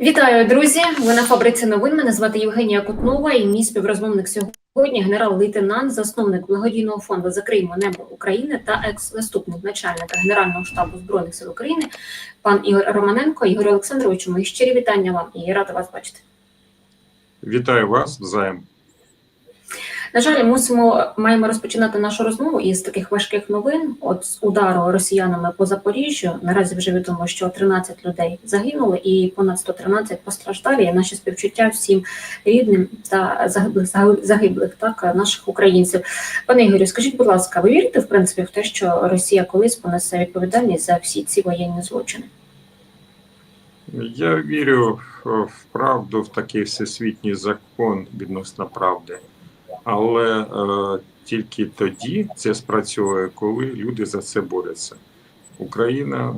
Вітаю, друзі! Ви на фабриці новин. Мене звати Євгенія Кутнова і мій співрозмовник сьогодні генерал-лейтенант, засновник благодійного фонду Закриємо небо України та екс-заступник начальника Генерального штабу збройних сил України, пан Ігор Романенко. Ігор Олександровичу, мої щирі вітання вам і рада вас бачити. Вітаю вас взаєм. На жаль, мусимо маємо розпочинати нашу розмову із таких важких новин. От з удару росіянами по Запоріжжю. Наразі вже відомо, що 13 людей загинули і понад 113 постраждалі. І Наші співчуття всім рідним та загиблих загиблих так наших українців. Пане Ігорю, скажіть, будь ласка, ви вірите в принципі в те, що Росія колись понесе відповідальність за всі ці воєнні злочини? Я вірю в правду, в такий всесвітній закон відносно правди, але е, тільки тоді це спрацьовує, коли люди за це борються. Україна,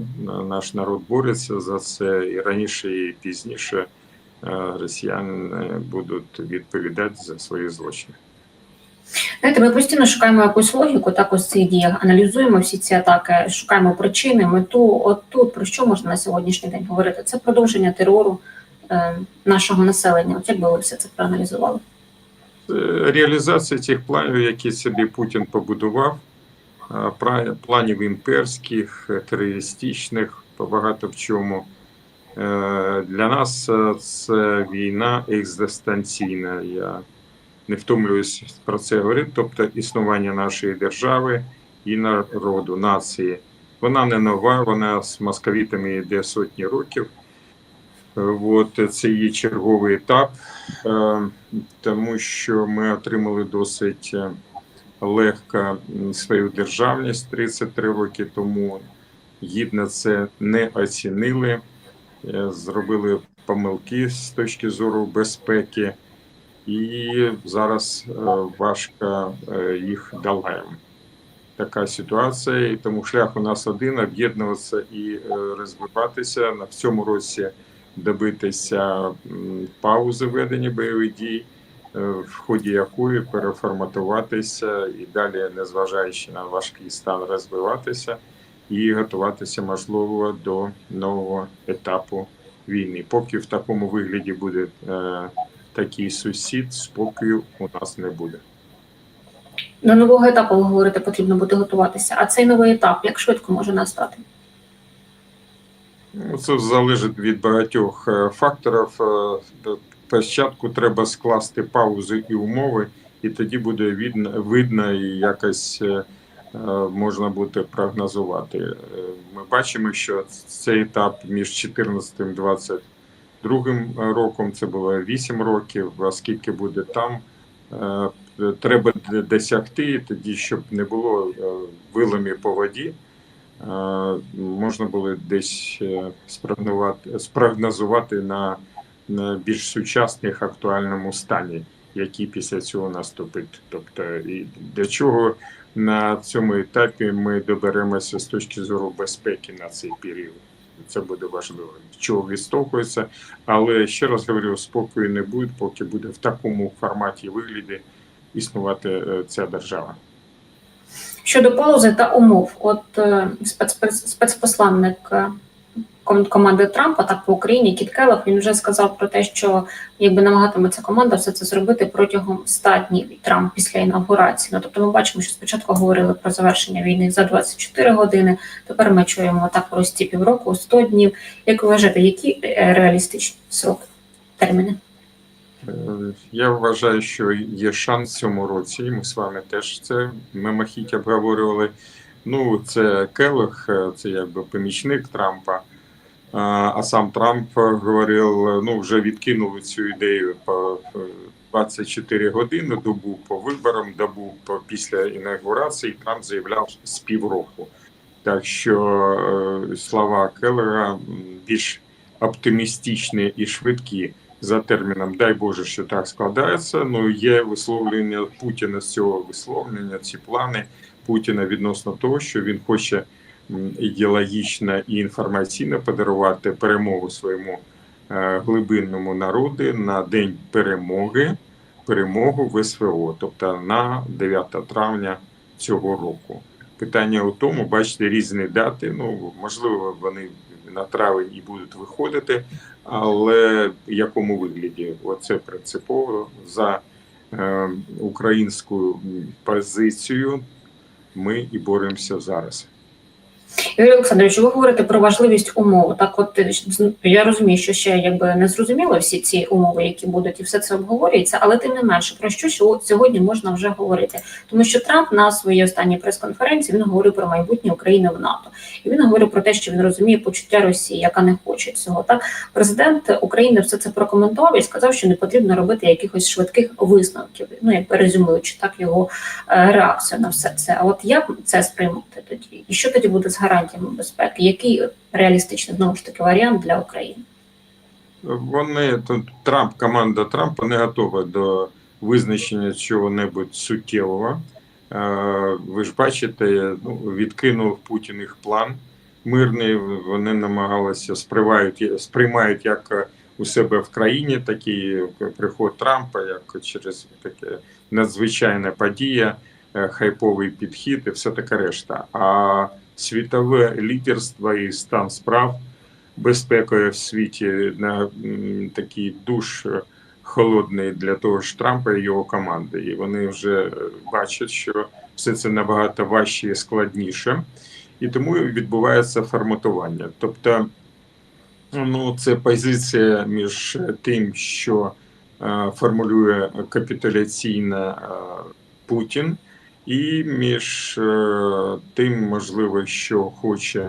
наш народ бореться за це і раніше, і пізніше е, росіяни будуть відповідати за свої злочини. Знаєте, ми постійно шукаємо якусь логіку також в цих діях, аналізуємо всі ці атаки, шукаємо причини, мету. От тут про що можна на сьогоднішній день говорити? Це продовження терору е, нашого населення. От як би ви все це проаналізували? Реалізація цих планів, які собі Путін побудував, планів імперських, терористичних, багато в чому. Для нас це війна екзистенційна. Я не втомлююсь про це говорити, тобто існування нашої держави і народу, нації. Вона не нова, вона з московітами йде сотні років. От це її черговий етап, тому що ми отримали досить легко свою державність 33 роки тому. Гідно це не оцінили, зробили помилки з точки зору безпеки, і зараз важко їх долаємо. Така ситуація, і тому шлях у нас один об'єднуватися і розвиватися на в цьому році добитися паузи ведення бойових дій, в ході якої переформатуватися і далі, незважаючи на важкий стан, розвиватися і готуватися можливо до нового етапу війни. Поки в такому вигляді буде е, такий сусід, спокою у нас не буде. До нового етапу ви говорите, потрібно буде готуватися. А цей новий етап як швидко може настати? Ну, Це залежить від багатьох факторів. Спочатку треба скласти паузи і умови, і тоді буде видно, видно і якось можна буде прогнозувати. Ми бачимо, що цей етап між 14 і 22 роком це було 8 років. А скільки буде там, треба досягти тоді, щоб не було виломів по воді можна було десь спрогнозувати, спрогнозувати на, більш сучасних актуальному стані, який після цього наступить. Тобто, і для чого на цьому етапі ми доберемося з точки зору безпеки на цей період. Це буде важливо, чого відштовхується. Але ще раз говорю, спокою не буде, поки буде в такому форматі вигляді існувати ця держава. Щодо паузи та умов, от спецпосланник команди Трампа так по Україні Кіт Келлог, він вже сказав про те, що якби намагатиметься команда все це зробити протягом 100 днів Трамп після інаугурації. Ну тобто, ми бачимо, що спочатку говорили про завершення війни за 24 години. Тепер ми чуємо так прості півроку, 100 днів. Як ви вважаєте, які реалістичні сроки терміни? Я вважаю, що є шанс в цьому році. Ми з вами теж це мимохідь обговорювали. Ну, це Келлог, це якби помічник Трампа. А сам Трамп говорив: ну вже відкинули цю ідею по 24 години, добу по виборам, добу по після інаугурації. Трамп заявляв з півроку. Так що слова Келлера більш оптимістичні і швидкі за терміном Дай Боже, що так складається. Ну є висловлення Путіна з цього висловлення, ці плани Путіна відносно того, що він хоче ідеологічно і інформаційно подарувати перемогу своєму глибинному народу на день перемоги, перемогу в СВО, тобто на 9 травня цього року. Питання у тому, бачите, різні дати. Ну можливо, вони на травень і будуть виходити. Але в якому вигляді? Оце принципово за е, українську позицію ми і боремося зараз. Юрій Олександрович, ви говорите про важливість умов. Так, от е, я розумію, що ще якби не зрозуміло всі ці умови, які будуть, і все це обговорюється, але тим не менше про що сьогодні можна вже говорити, тому що Трамп на своїй останній прес-конференції він говорив про майбутнє України в НАТО, і він говорив про те, що він розуміє почуття Росії, яка не хоче цього. Так президент України все це прокоментував і сказав, що не потрібно робити якихось швидких висновків. Ну якби резюмуючи так його е, реакцію на все це. А от як це сприймати тоді? І що тоді буде з гарантіями безпеки? Який реалістичний знову ж таки варіант для України? Вони тут Трамп, команда Трампа не готова до визначення чого-небудь суттєвого. Е, Ви ж бачите, ну, відкинув Путін їх план мирний. Вони намагалися сприймають, сприймають як у себе в країні такий приход Трампа, як через таке надзвичайна подія, е, хайповий підхід і все таке решта. А світове лідерство і стан справ безпекою в світі на такий душ холодний для того ж Трампа і його команди. І вони вже бачать, що все це набагато важче і складніше, і тому відбувається форматування. Тобто, ну, це позиція між тим, що е, формулює капітуляційна е, Путін, і між е, тим, можливо, що хоче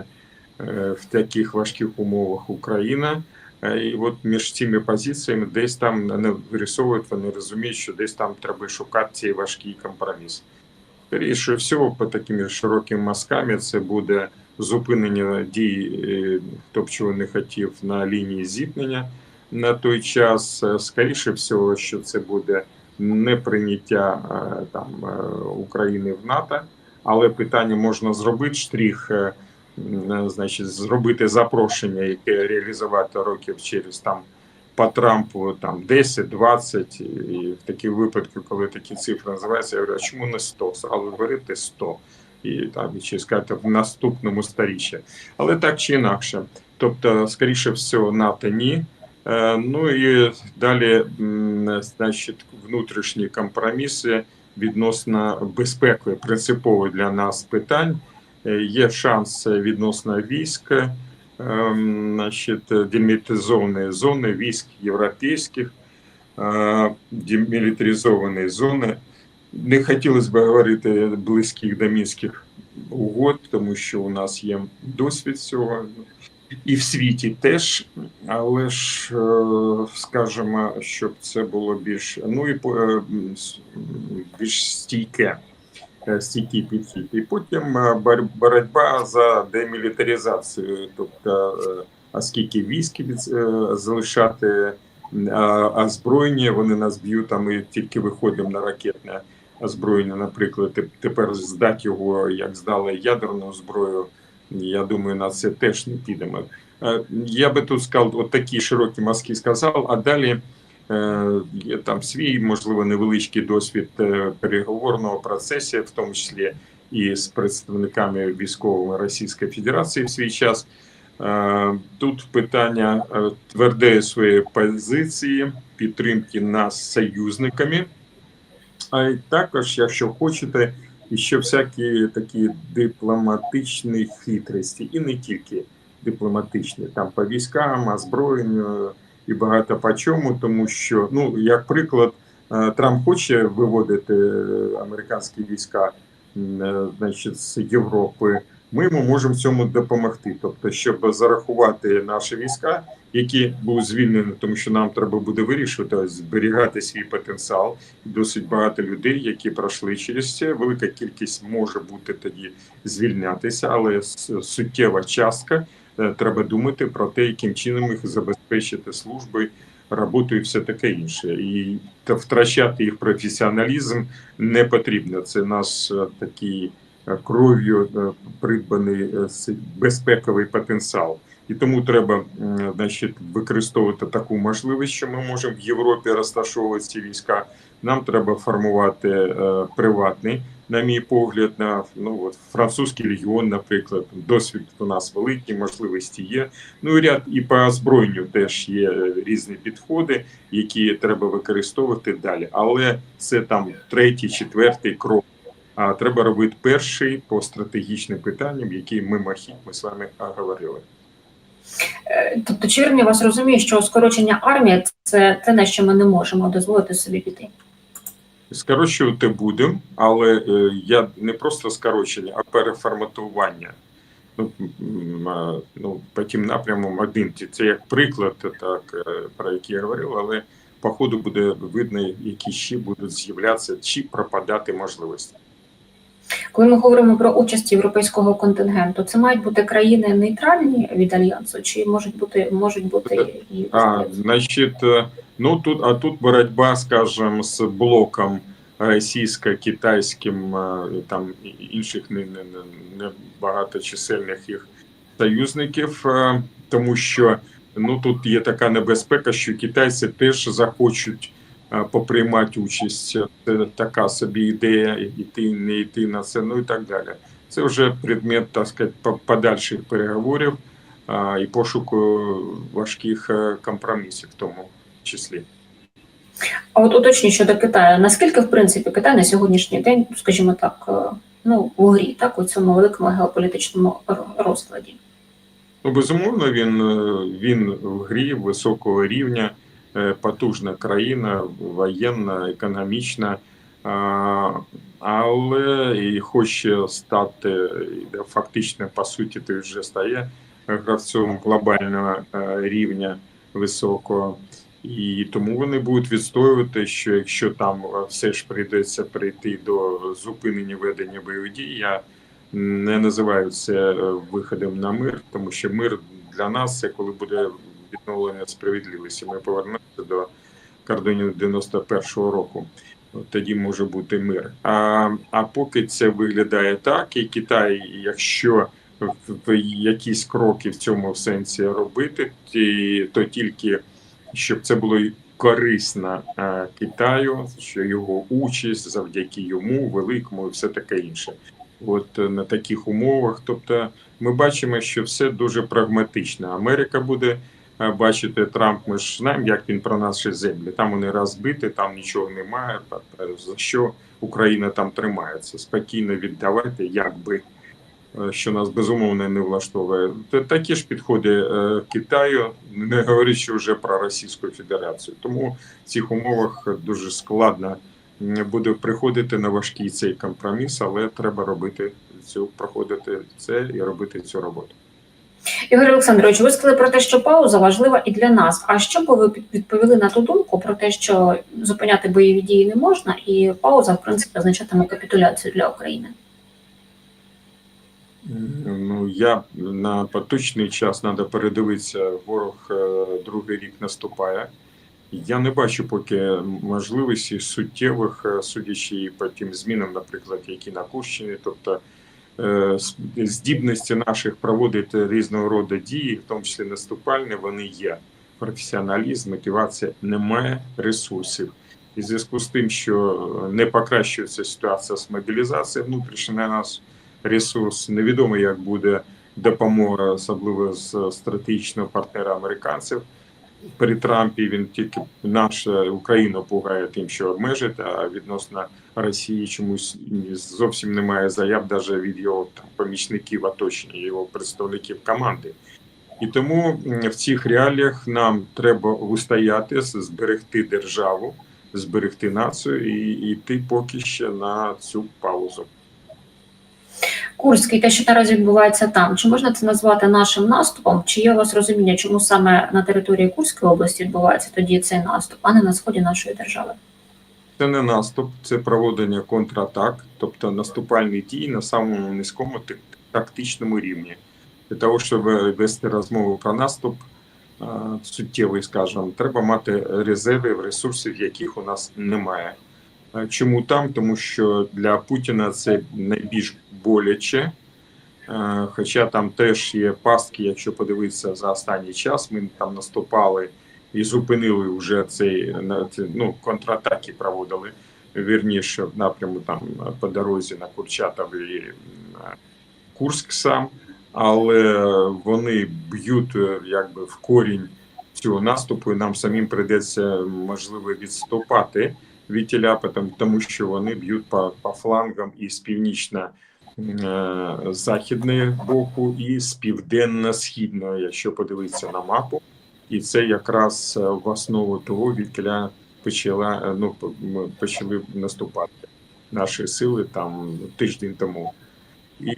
е, в таких важких умовах Україна. Е, І от між цими позиціями десь там вони вирисовують, вони розуміють, що десь там треба шукати цей важкий компроміс. Скоріше всього, по такими широкими мазками це буде зупинення дій, хто б чого не хотів на лінії зіткнення на той час. Скоріше всього, що це буде неприйняття е, там е, України в НАТО, але питання можна зробити штрих. е, Значить, зробити запрошення, яке реалізувати років через там по Трампу там 10, 20, і в такі випадки, коли такі цифри називаються, я говорю, а чому не 100? Сразу говорити 100. І там чи сказати в наступному сторіччі. Але так чи інакше. Тобто, скоріше всього, НАТО ні. Е, Ну і далі, значить, внутрішні компроміси відносно безпеки, принципові для нас питань. Е, Є шанс відносно військ, ем, значить, демілітаризованої зони, військ європейських, е, демілітаризованої зони. Не хотілося б говорити близьких до мінських угод, тому що у нас є досвід цього. І в світі теж, але ж е, скажімо, щоб це було більш ну і е, більш стійке, е, стійкий підхід. І потім боротьба за демілітаризацію, тобто а скільки військ від, залишати а, озброєння, вони нас б'ють, а ми тільки виходимо на ракетне озброєння, наприклад, тепер здати його, як здали ядерну зброю. Я думаю, на це теж не підемо. Е, Я би тут сказав, от такі широкі мазки сказав, а далі е, є там свій, можливо, невеличкий досвід е, переговорного процесу, в тому числі і з представниками військовими Російської Федерації в свій час. Тут питання твердої своєї позиції, підтримки нас союзниками. А також, якщо хочете, і ще всякі такі дипломатичні хитрості, і не тільки дипломатичні, там по військам, озброєнню і багато по чому, тому що, ну, як приклад, е, Трамп хоче виводити американські війська е, значить, з Європи. Ми йому можемо цьому допомогти. Тобто, щоб зарахувати наші війська, які були звільнені, тому що нам треба буде вирішувати зберігати свій потенціал. Досить багато людей, які пройшли через це. Велика кількість може бути тоді звільнятися, але суттєва частка. е, Треба думати про те, яким чином їх забезпечити служби, роботу і все таке інше. І втрачати їх професіоналізм не потрібно. Це наш е, такий кров'ю е, придбаний е, безпековий потенціал. І тому треба значить, використовувати таку можливість, що ми можемо в Європі розташовувати ці війська. Нам треба формувати е, приватний на мій погляд, на ну от французький легіон, наприклад, досвід у нас великий, можливості є. Ну і ряд і по озброєнню теж є е, різні підходи, які треба використовувати далі. Але це там третій, четвертий крок. А треба робити перший по стратегічним питанням, які ми махіть, ми з вами говорили. Е, Тобто, чи вірно вас розумію, що скорочення армії це те, на що ми не можемо дозволити собі піти? Скорочувати будемо, але е, я не просто скорочення, а переформатування. Ну, ну, по тим напрямам один. Це- Це як приклад, так, е, про який я говорив, але по ходу буде видно, які ще будуть з'являтися чи пропадати можливості. Коли ми говоримо про участь європейського контингенту, це мають бути країни нейтральні від альянсу, чи можуть бути можуть бути і А, значит, э, ну тут, а тут боротьба, скажем, з блоком російсько-китайським е, там інших не, не, не, не багаточисельних їх союзників, е, тому що ну тут є така небезпека, що китайці теж захочуть е, поприймати участь. Це така собі ідея, іти, не йти на це, ну і так далі. Це вже предмет, так сказати, подальших переговорів а, і пошуку важких е, компромісів в тому числі. А от уточню щодо Китаю, наскільки в принципі Китай на сьогоднішній день, скажімо так, е, ну в грі, так у цьому великому геополітичному розкладі? Ну, безумовно, він, е, він в грі високого рівня, е, потужна країна, воєнна, економічна, але і хоче стати фактично, по суті, ти вже стає гравцем глобального е, рівня високого. І тому вони будуть відстоювати, що якщо там е, все ж прийдеться прийти до зупинення ведення бойових дій, я не називаю це е, виходом на мир, тому що мир для нас це коли буде відновлення справедливості. Ми повернемося до кордонів 91-го року. Тоді може бути мир. А, а поки це виглядає так, і Китай, якщо якісь кроки в цьому сенсі робити, то тільки щоб це було корисно е, Китаю, що його участь завдяки йому, великому і все таке інше. От на таких умовах. Тобто, ми бачимо, що все дуже прагматично. Америка буде е, бачити Трамп. Ми ж знаємо, як він про наші землі. Там вони розбиті, там нічого немає. За що Україна там тримається? Спокійно віддавайте, якби е, що нас безумовно не влаштовує. Та- Такі ж підходи е, Китаю, не говорячи вже про Російську Федерацію. Тому в цих умовах дуже складно буде приходити на важкий цей компроміс, але треба робити цю проходити це і робити цю роботу. Ігор Олександрович, ви сказали про те, що пауза важлива і для нас. А що б ви відповіли на ту думку про те, що зупиняти бойові дії не можна, і пауза, в принципі, означатиме капітуляцію для України? Ну я на поточний час треба передивитися. Ворог е, другий рік наступає. Я не бачу поки можливості суттєвих, е, судячи по тим змінам, наприклад, які на Курщині, тобто здібності наших проводити різного роду дії, в тому числі наступальні, вони є. Професіоналізм, мотивація, немає ресурсів. І в зв'язку з тим, що не покращується ситуація з мобілізацією внутрішньо на нас ресурс. Невідомо, як буде допомога, особливо з стратегічного партнера американців. При Трампі він тільки нашу Україну пугає тим, що обмежить, а відносно Росії чомусь зовсім немає заяв навіть від його там, помічників оточення, його представників команди. І тому в цих реаліях нам треба вистояти, зберегти державу, зберегти націю і йти поки ще на цю паузу. Курський, те, що наразі відбувається там, чи можна це назвати нашим наступом? Чи є у вас розуміння, чому саме на території Курської області відбувається тоді цей наступ, а не на сході нашої держави? Це не наступ, це проводення контратак, тобто наступальні дії на самому низькому так- тактичному рівні. Для того, щоб вести розмову про наступ суттєвий, скажімо, треба мати резерви, ресурсів, яких у нас немає. Чому там? Тому що для Путіна це найбільш боляче. Е, Хоча там теж є пастки, якщо подивитися за останній час, ми там наступали і зупинили вже цей ну, контратаки проводили вірніше в напряму там по дорозі на Курчатов і Курськ сам, але вони б'ють е, якби в корінь цього наступу, і нам самим прийдеться можливо відступати від тіля, тому що вони б'ють по, по флангам і з північно е, західної боку, і з південно-східної, якщо подивитися на мапу. І це якраз е, в основу того, відкіля почала е, ну почали наступати наші сили там тиждень тому. І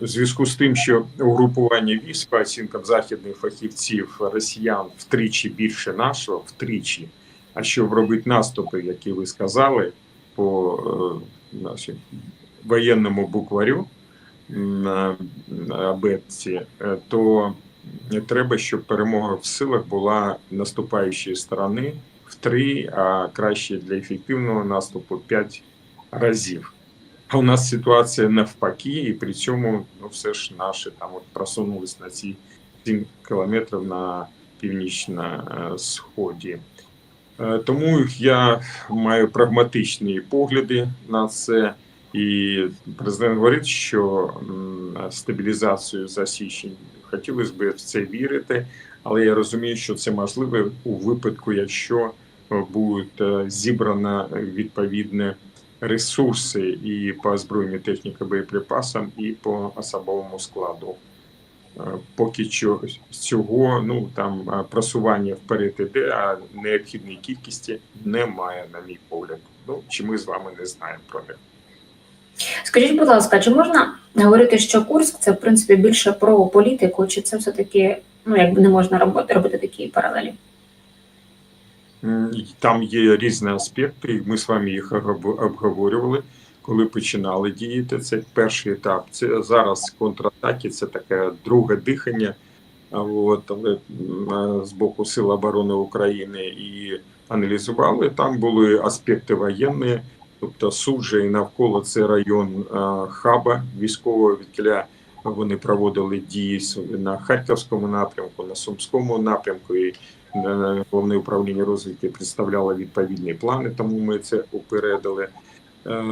в зв'язку з тим, що угрупування військ по оцінкам західних фахівців росіян втричі більше нашого, втричі. А щоб робити наступи, які ви сказали, по нашій воєнному букварю на, абетці, е, то треба, щоб перемога в силах була наступаючої сторони в три, а краще для ефективного наступу п'ять разів. А у нас ситуація навпаки, і при цьому ну, все ж наші там от просунулись на ці 7 кілометрів на північно-сході. Е, Тому я маю прагматичні погляди на це. І президент говорить, що стабілізацію за січень хотілося б в це вірити, але я розумію, що це можливо у випадку, якщо е, будуть е, зібрано відповідне ресурси і по озброєнню техніки боєприпасам, і по особовому складу. Е, Поки що цього ну там просування вперед іде, а необхідної кількості немає, на мій погляд. Ну чи ми з вами не знаємо про них. Скажіть, будь ласка, чи можна говорити, що Курськ це в принципі більше про політику, чи це все-таки ну якби не можна робити, робити такі паралелі? Там є різні аспекти, ми з вами їх обговорювали, коли починали діяти. Це перший етап. Це зараз контратаки, це таке друге дихання. От, але з боку Сил оборони України і аналізували. Там були аспекти воєнні, тобто суджа і навколо це район е, хаба військового відкіля. Вони проводили дії на харківському напрямку, на сумському напрямку. І Е, головне управління розвідки представляло відповідні плани, тому ми це упередили. Е,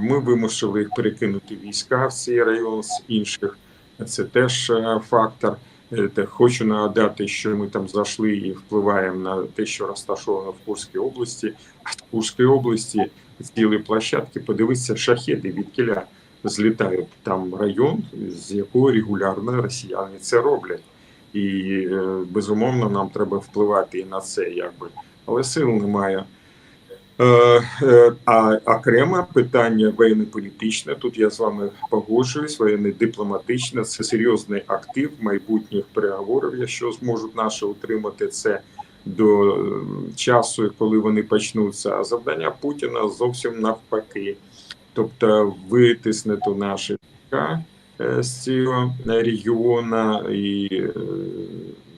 Ми вимусили їх перекинути війська в цей район з інших. Це теж фактор. Хочу нагадати, що ми там зайшли і впливаємо на те, що розташовано в Курській області. А в Курській області цілі площадки, подивитися, шахеди від кіля злітають. Там район, з якого регулярно росіяни це роблять. І е, безумовно нам треба впливати і на це, якби, але сил немає. Е, е, А окреме питання воєнно-політичне. Тут я з вами погоджуюсь. Воєнно-дипломатичне це серйозний актив майбутніх переговорів, якщо зможуть наші утримати це до е, часу, коли вони почнуться. А завдання Путіна зовсім навпаки, тобто витиснути наші е, з цього регіону і е,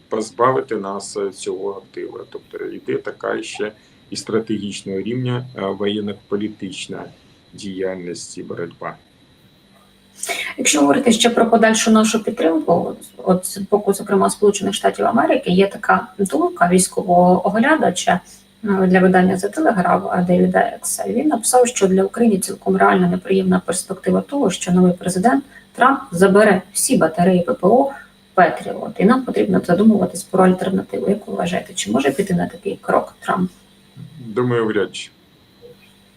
позбавити нас цього актива. Тобто йде така ще і стратегічного рівня е, воєнно-політична діяльність і боротьба. Якщо говорити ще про подальшу нашу підтримку, от, з боку, зокрема Сполучених Штатів Америки, є така думка військового оглядача е, для видання за телеграф Девіда Екса. Він написав, що для України цілком реальна неприємна перспектива того, що новий президент Трамп забере всі батареї ППО Петріот, і нам потрібно задумуватись про альтернативу. Як ви вважаєте, чи може піти на такий крок Трамп? Думаю, вряд чи.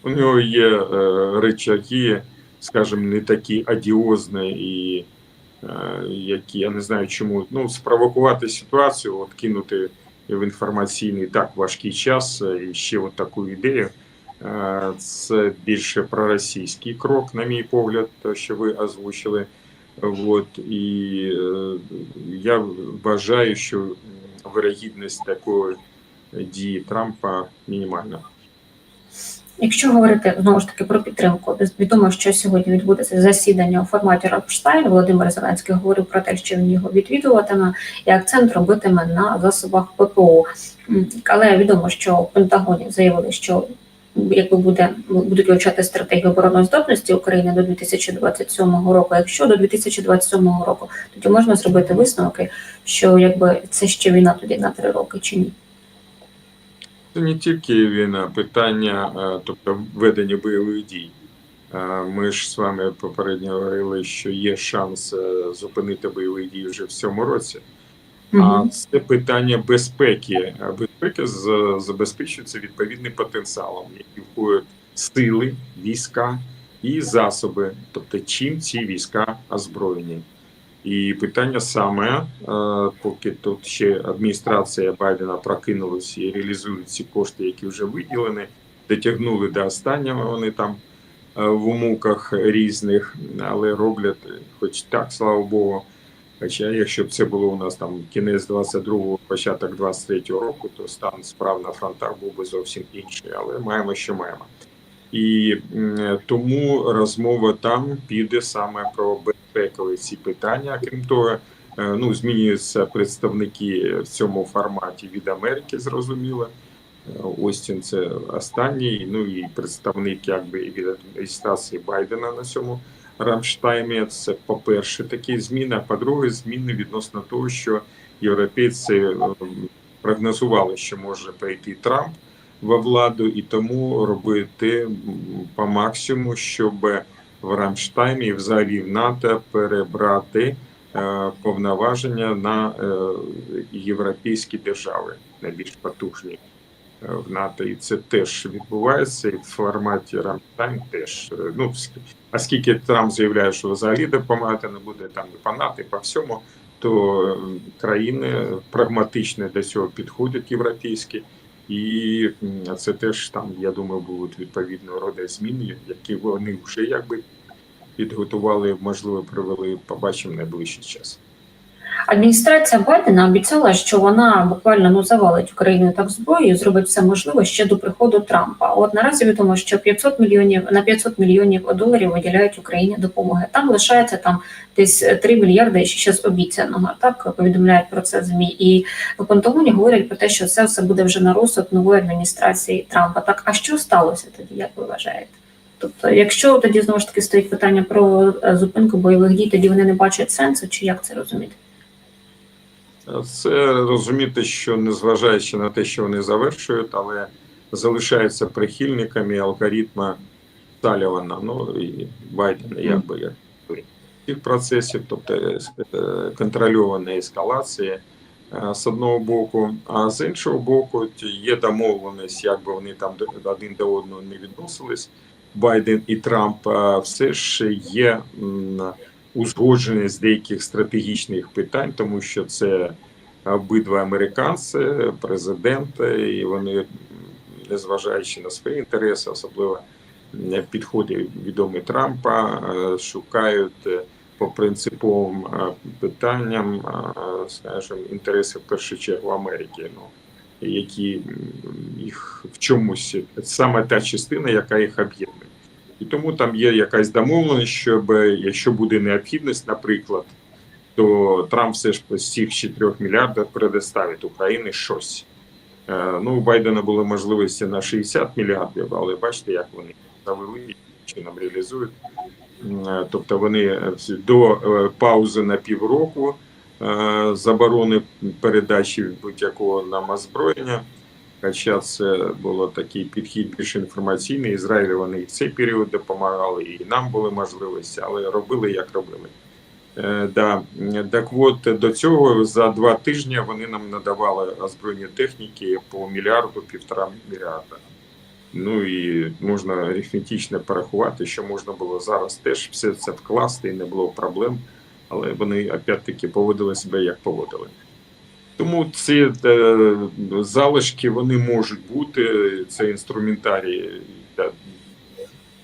У нього є е, речаги, скажімо, не такі адіозні і е, які я не знаю чому. Ну, спровокувати ситуацію, от кинути в інформаційний так важкий час е, і ще от таку ідею. Е, Це більше проросійський крок, на мій погляд, що ви озвучили. От, і я вважаю, що вирогідність такої дії Трампа мінімальна. Якщо говорити знову ж таки про підтримку, відомо, що сьогодні відбудеться засідання у форматі Рамштайн. Володимир Зеленський говорив про те, що він його відвідуватиме, і акцент робитиме на засобах ППО. Але відомо, що в Пентагоні заявили, що якби буде будуть вивчати стратегію оборонної здатності України до 2027 року. Якщо до 2027 року, тоді можна зробити висновки, що якби це ще війна тоді на три роки чи ні. Це не тільки війна, питання, тобто ведення бойових дій. Ми ж з вами попередньо говорили, що є шанс е, зупинити бойові дії вже в цьому році. А це питання безпеки. А безпеки забезпечується відповідним потенціалом, які входять сили, війська і засоби, тобто чим ці війська озброєні. І питання саме, е, поки тут ще адміністрація Байдена прокинулася і реалізує ці кошти, які вже виділені, дотягнули до останнього. Вони там е, в умовках різних, але роблять, е, хоч так, слава Богу. Хоча, якщо б це було у нас там кінець 22-го, початок 23-го року, то стан справ на фронтах був би зовсім інший, але маємо, що маємо. І тому розмова там піде саме про безпекові ці питання. Крім того, е, ну змінюються представники в цьому форматі від Америки, зрозуміло. Е, Остін це останній, ну і представник якби від адміністрації Байдена на цьому Рамштаймі. Це по-перше, такі зміни. А по-друге, зміни відносно того, що європейці е, прогнозували, що може прийти Трамп во владу, і тому робити по максимуму, щоб в Рамштаймі і взагалі в НАТО перебрати е, повноваження на е, європейські держави, найбільш потужні е, в НАТО. І це теж відбувається і в форматі Рамштайн теж. Ну, ск- оскільки Трамп заявляє, що взагалі допомагати не буде там і по НАТО, і по всьому, то країни прагматично до цього підходять європейські. І це теж там, я думаю, будуть відповідно роди зміни, які вони вже якби підготували, можливо, провели, побачимо найближчий час. Адміністрація Байдена обіцяла, що вона буквально ну завалить Україну так зброєю, зробить все можливе ще до приходу Трампа. От наразі відомо, що 500 мільйонів на 500 мільйонів доларів виділяють Україні допомоги. Там лишається там десь 3 мільярди ще з обіцяного. Так повідомляють про це змі. І в Пентагоні говорять про те, що це все буде вже на розсуд нової адміністрації Трампа. Так а що сталося тоді? Як ви вважаєте? Тобто, якщо тоді знову ж таки стоїть питання про е, зупинку бойових дій, тоді вони не бачать сенсу, чи як це розуміти? Це розуміти, що незважаючи на те, що вони завершують, але залишаються прихильниками алгоритма Салівана, ну і Байдена, якби як цих процесів, тобто е, контрольована ескалація е, з одного боку, а з іншого боку, є домовленість, якби вони там один до одного не відносились. Байден і Трамп все ж є узгодженість деяких стратегічних питань, тому що це обидва американці, президенти, і вони, незважаючи на свої інтереси, особливо в підході відомі Трампа, е, шукають е, по принциповим е, питанням, е, скажімо, інтереси в першу чергу Америки. Ну, які їх в чомусь саме та частина, яка їх об'єднує. І тому там є якась домовленість, щоб якщо буде необхідність, наприклад, то Трамп все ж з цих 4 мільярдів предоставить Україні щось. Е, Ну, у Байдена були можливості на 60 мільярдів, але бачите, як вони завели і чином реалізують. Е, Тобто вони е, до е, паузи на півроку е, заборони передачі будь-якого нам озброєння. Хоча це було такий підхід більш інформаційний. Ізраїлю вони і в цей період допомагали, і нам були можливості, але робили як робили. Е, да. Так от до цього за два тижні вони нам надавали озброєння техніки по мільярду, півтора мільярда. Ну і можна арифметично порахувати, що можна було зараз теж все це вкласти, і не було проблем, але вони опять-таки поводили себе як поводили. Тому ці е, залишки вони можуть бути. Це інструментарій для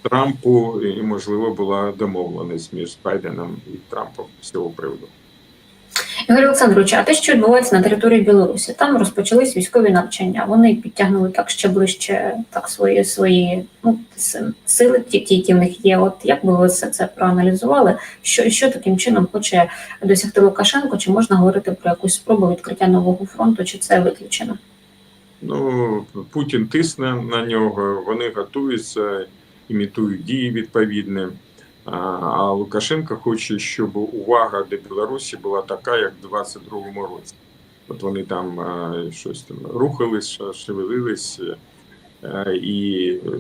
Трампу, і можливо була домовленість між Байденом і Трампом з цього приводу. Ігор Олександрович, а те, що відбувається на території Білорусі, там розпочались військові навчання. Вони підтягнули так ще ближче так свої свої ну, сили, ті, ті, які в них є. От як би ви все це проаналізували? Що, що таким чином хоче досягти Лукашенко? Чи можна говорити про якусь спробу відкриття нового фронту, чи це виключено? Ну, Путін тисне на нього, вони готуються, імітують дії відповідні. А, Лукашенко хоче, щоб увага до Білорусі була така, як в 22-му році. От вони там е, щось там рухались, шевелились е, і е,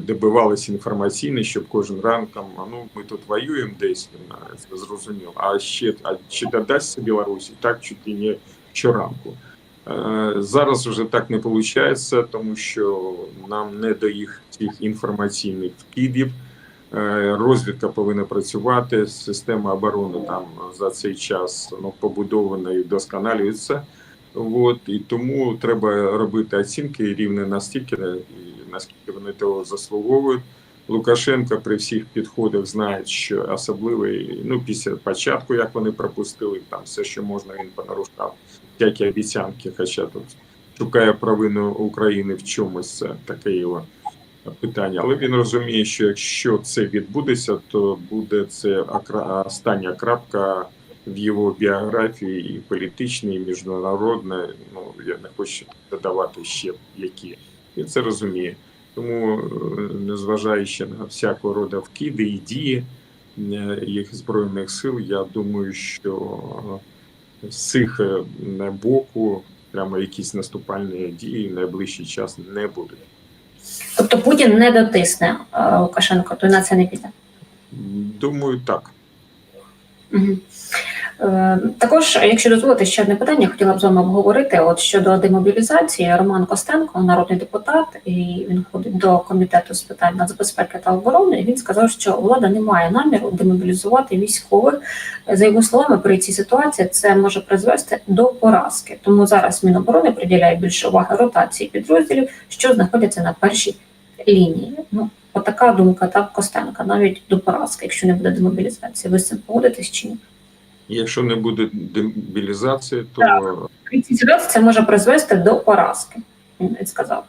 добивалися інформаційно, щоб кожен а ну ми тут воюємо десь, зрозуміло. А ще а чи додасться Білорусі так ли не щоранку. Зараз вже так не виходить, тому що нам не до їх цих інформаційних вкидів. Е, Розвідка повинна працювати, система оборони там за цей час ну, побудована і вдосконалюється. От, і тому треба робити оцінки рівно настільки, наскільки вони того заслуговують. Лукашенко при всіх підходах знає, що особливий, ну після початку, як вони пропустили, там все, що можна, він понарушав, всякі обіцянки, хоча тут шукає провину України в чомусь, це таке його питання. Але він розуміє, що якщо це відбудеться, то буде це остання крапка в його біографії і політичній, і міжнародній. Ну я не хочу додавати ще які. Він це розуміє. Тому, е, незважаючи на всякого роду вкиди і дії е, їх збройних сил, я думаю, що е, з цих боку прямо якісь наступальні дії в найближчий час не будуть. Тобто Путін не дотисне е, Лукашенко, то на це не піде. Думаю, так. Мгм. Е, Також, якщо дозволите, ще одне питання, хотіла б з вами обговорити. От щодо демобілізації, Роман Костенко, народний депутат, і він входить до комітету з питань нацбезпеки та оборони. Він сказав, що влада не має наміру демобілізувати військових. За його словами, при цій ситуації це може призвести до поразки. Тому зараз Міноборони приділяє більше уваги ротації підрозділів, що знаходяться на першій лінії. Ну, отака думка так Костенка, навіть до поразки, якщо не буде демобілізації. Ви з цим погодитесь чи ні? Якщо не буде демобілізації, то цій ситуації це може призвести до поразки, він сказав.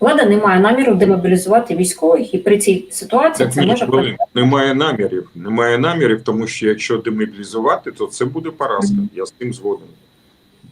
Влада не має наміру демобілізувати військових, і при цій ситуації так це ні, може хвилин. немає намірів. Немає намірів, тому що якщо демобілізувати, то це буде поразка. Мгм. Я з тим згоден.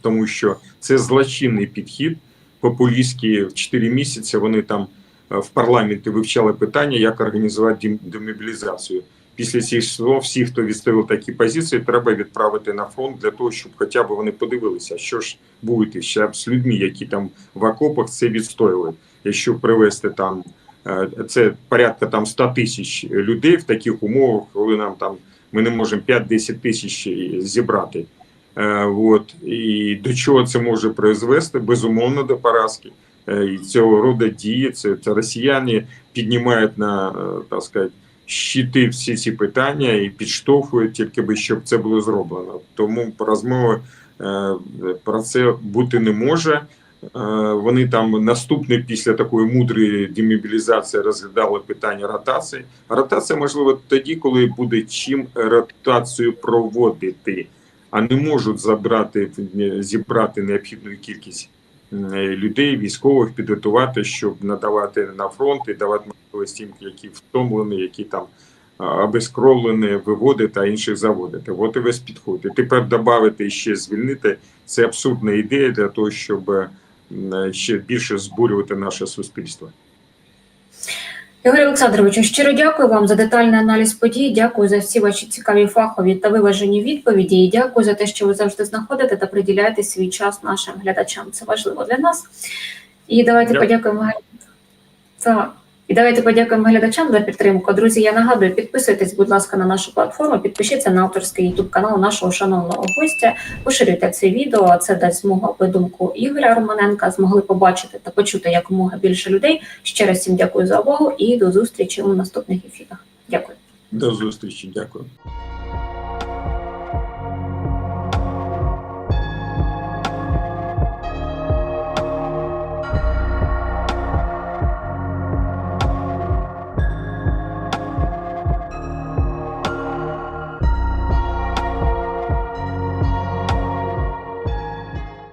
Тому що це злочинний підхід. Популістські в 4 місяці вони там е, в парламенті вивчали питання, як організувати дем- демобілізацію. Після цих слов всі, хто відставив такі позиції, треба відправити на фронт для того, щоб хоча б вони подивилися, що ж буде ще з людьми, які там в окопах це відстоювали. Якщо привести там е, це порядка там 100 тисяч людей в таких умовах, коли нам там ми не можемо 5-10 тисяч зібрати. Е, От і до чого це може призвести? Безумовно, до поразки. Е, цього роду дії це, це росіяни піднімають на так сказати, щити всі ці питання і підштовхують тільки би, щоб це було зроблено. Тому розмови е, про це бути не може. Е, Вони там наступне після такої мудрої демобілізації розглядали питання ротації. Ротація можливо тоді, коли буде чим ротацію проводити, а не можуть забрати зібрати необхідну кількість людей, військових, підготувати, щоб надавати на фронт і давати можливість тим, які втомлені, які там обезкровлені, виводити, а інших заводити. От і весь підход. І тепер додати і ще звільнити це абсурдна ідея для того, щоб ще більше збурювати наше суспільство. Ігор Олександровичу, щиро дякую вам за детальний аналіз подій. Дякую за всі ваші цікаві фахові та виважені відповіді. І дякую за те, що ви завжди знаходите та приділяєте свій час нашим глядачам. Це важливо для нас. І давайте Дякую. подякуємо. Так. І давайте подякуємо глядачам за підтримку. Друзі, я нагадую, підписуйтесь, будь ласка, на нашу платформу, підпишіться на авторський YouTube канал нашого шановного гостя, поширюйте це відео. Це дасть змогу, аби думку Ігоря Романенка змогли побачити та почути якомога більше людей. Ще раз всім дякую за увагу і до зустрічі у наступних ефірах. Дякую. До зустрічі, дякую.